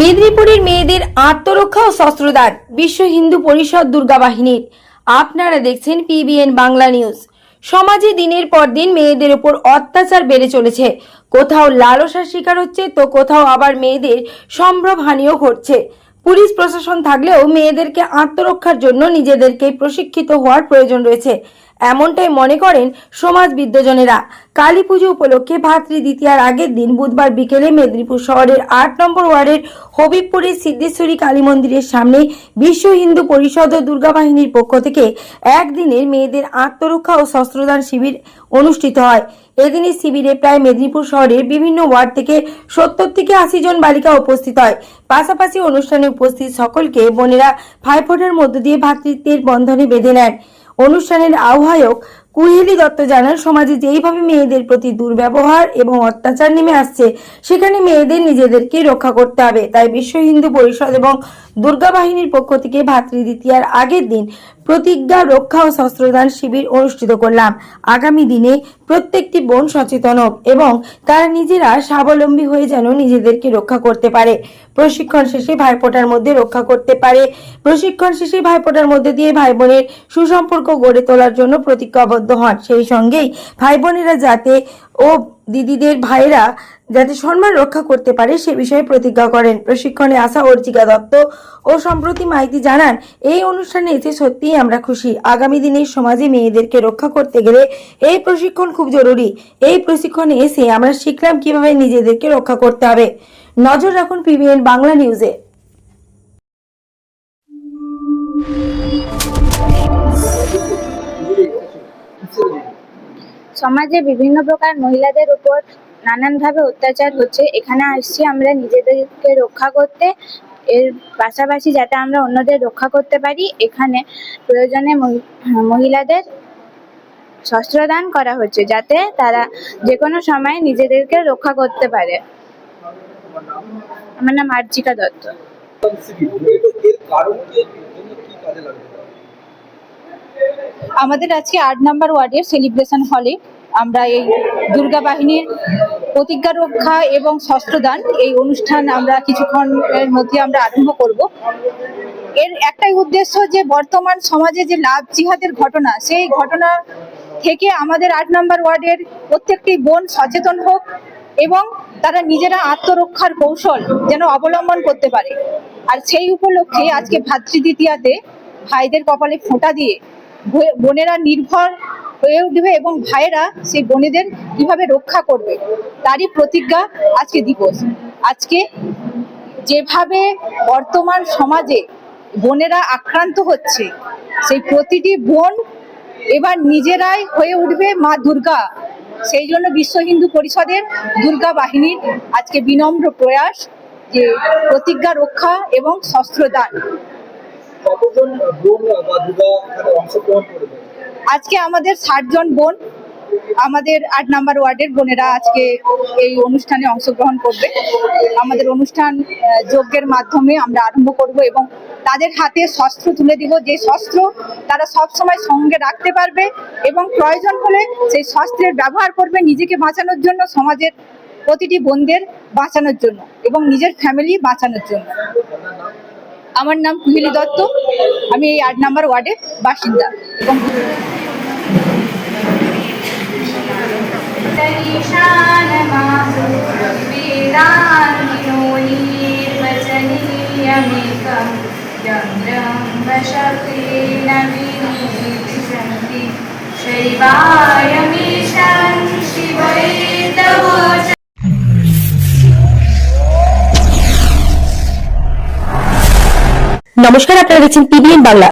মেদিনীপুরের মেয়েদের আত্মরক্ষা ও শস্ত্রদান, বিশ্ব হিন্দু পরিষদ দুর্গা বাহিনীর আপনারা দেখছেন পিবিএন বাংলা নিউজ। সমাজে দিনের পর দিন মেয়েদের উপর অত্যাচার বেড়ে চলেছে। কোথাও লালসার শিকার হচ্ছে, তো কোথাও আবার মেয়েদের সম্ভ্রম হানিও ঘটছে। পুলিশ প্রশাসন থাকলেও মেয়েদেরকে আত্মরক্ষার জন্য নিজেদেরকে প্রশিক্ষিত হওয়ার প্রয়োজন রয়েছে। এমনটাই মনে করেন সমাজবিদ্যজনেরা কালী পুজো উপলক্ষে ভাতৃ দ্বিতীয়ার আগের দিন বুধবার বিকেলে মেদিনীপুর শহরের আট নম্বর ওয়ার্ডের হবিবপুরের সিদ্ধেশ্বরী কালী মন্দিরের সামনে বিশ্ব হিন্দু পরিষদ ও দুর্গা বাহিনীর পক্ষ থেকে একদিনের মেয়েদের আত্মরক্ষা ও শস্ত্রদান শিবির অনুষ্ঠিত হয়। এদিনের শিবিরে প্রায় মেদিনীপুর শহরের বিভিন্ন ওয়ার্ড থেকে সত্তর থেকে আশি জন বালিকা উপস্থিত হয়। পাশাপাশি অনুষ্ঠানে উপস্থিত সকলকে বোনেরা ভাইফোঁটার মধ্য দিয়ে ভ্রাতৃত্বের বন্ধনে বেঁধে নেন। অনুষ্ঠানের আহ্বায়ক কুহেলি দত্ত জানান, সমাজে যেইভাবে মেয়েদের প্রতি দুর্ব্যবহার এবং অত্যাচার নেমে আসছে, সেখানে মেয়েদের নিজেদেরকে রক্ষা করতে হবে। তাই বিশ্ব হিন্দু পরিষদ এবং দুর্গা বাহিনীর পক্ষ থেকে ভাতৃ দ্বিতীয়ার আগের দিন প্রতিজ্ঞা, রক্ষা ও শস্ত্রদান শিবির অনুষ্ঠিত করলাম। আগামী দিনে প্রত্যেকটি বোন সচেতন হোক এবং তারা নিজেরা স্বাবলম্বী হয়ে যেন নিজেদেরকে রক্ষা করতে পারে। প্রশিক্ষণ শেষে ভাইফোঁটার মধ্যে রক্ষা করতে পারে। প্রশিক্ষণ শেষে ভাইফোঁটার মধ্যে দিয়ে ভাই বোনের সুসম্পর্ক গড়ে তোলার জন্য প্রতিজ্ঞাবদ্ধ হন। সেই সঙ্গেই ভাই বোনেরা যাতে ও দিদিদের ভাইরা যাতে সম্মান রক্ষা করতে পারে সে বিষয়ে প্রতিজ্ঞা করেন। প্রশিক্ষণে আসা অর্চিকা দত্ত ও সম্প্রতি মাইতি জানান, এই অনুষ্ঠানে এসে সত্যিই আমরা খুশি। আগামী দিনে সমাজে মেয়েদেরকে রক্ষা করতে গেলে এই প্রশিক্ষণ খুব জরুরি। এই প্রশিক্ষণে এসে আমরা শিখলাম কীভাবে নিজেদেরকে রক্ষা করতে হবে। নজর রাখুন পিবিএন বাংলা নিউজে সমাজে বিভিন্ন প্রকার মহিলাদের উপর নানানভাবে অত্যাচার হচ্ছে। এখানে আসছি আমরা নিজেদেরকে রক্ষা করতে, এর পাশাপাশি যাতে আমরা অন্যদের রক্ষা করতে পারি, এখানে প্রয়োজনে মহি- মহিলাদের শস্ত্রদান করা হচ্ছে, যাতে তারা যে কোনো সময় নিজেদেরকে রক্ষা করতে পারে। আমার নাম আর্চিকা দত্ত। আমাদের আজকে আট নাম্বার ওয়ার্ডের সেলিব্রেশন হলে আমরা এই দুর্গা বাহিনীর প্রতিজ্ঞা রক্ষা এবং শস্ত্রদান এই অনুষ্ঠান আমরা কিছুক্ষণের মধ্যে আমরা আরম্ভ করব। এর একটাই উদ্দেশ্য যে বর্তমান সমাজে যে লাভ জিহাদের ঘটনা, সেই ঘটনা থেকে আমাদের আট নম্বর ওয়ার্ডের প্রত্যেকটি বোন সচেতন হোক এবং তারা নিজেরা আত্মরক্ষার কৌশল যেন অবলম্বন করতে পারে। আর সেই উপলক্ষে আজকে ভাতৃদ্বিতীয়াতে ভাইদের কপালে ফোঁটা দিয়ে বোনেরা নির্ভর হয়ে উঠবে এবং ভাইয়েরা সেই বোনেদের কীভাবে রক্ষা করবে, তারই প্রতিজ্ঞা আজকে দিবস। আজকে যেভাবে বর্তমান সমাজে বোনেরা আক্রান্ত হচ্ছে, সেই প্রতিটি বোন এবার নিজেরাই হয়ে উঠবে মা দুর্গা। সেই জন্য বিশ্ব হিন্দু পরিষদের দুর্গা বাহিনীর আজকে বিনম্র প্রয়াস যে প্রতিজ্ঞা, রক্ষা এবং শস্ত্রদান। কতজন বোন বা দুর্গা অংশগ্রহণ করবে আজকে আমাদের ষাট জন বোন, আমাদের আট নাম্বার ওয়ার্ডের বোনেরা আজকে এই অনুষ্ঠানে অংশগ্রহণ করবে। আমাদের অনুষ্ঠান যজ্ঞের মাধ্যমে আমরা আরম্ভ করব এবং তাদের হাতে শস্ত্র তুলে দিব। যে শস্ত্র তারা সব সময় সঙ্গে রাখতে পারবে এবং প্রয়োজন হলে সেই শস্ত্রের ব্যবহার করবে নিজেকে বাঁচানোর জন্য, সমাজের প্রতিটি বোনদের বাঁচানোর জন্য এবং নিজের ফ্যামিলি বাঁচানোর জন্য। আমার নাম কুহিলি দত্ত আমি এই আট নাম্বার ওয়ার্ডের বাসিন্দা এবং वेदान्तिनोनीर्वचनीयमेकं নমস্কার আপনারা দেখছেন পিবিএন বাংলা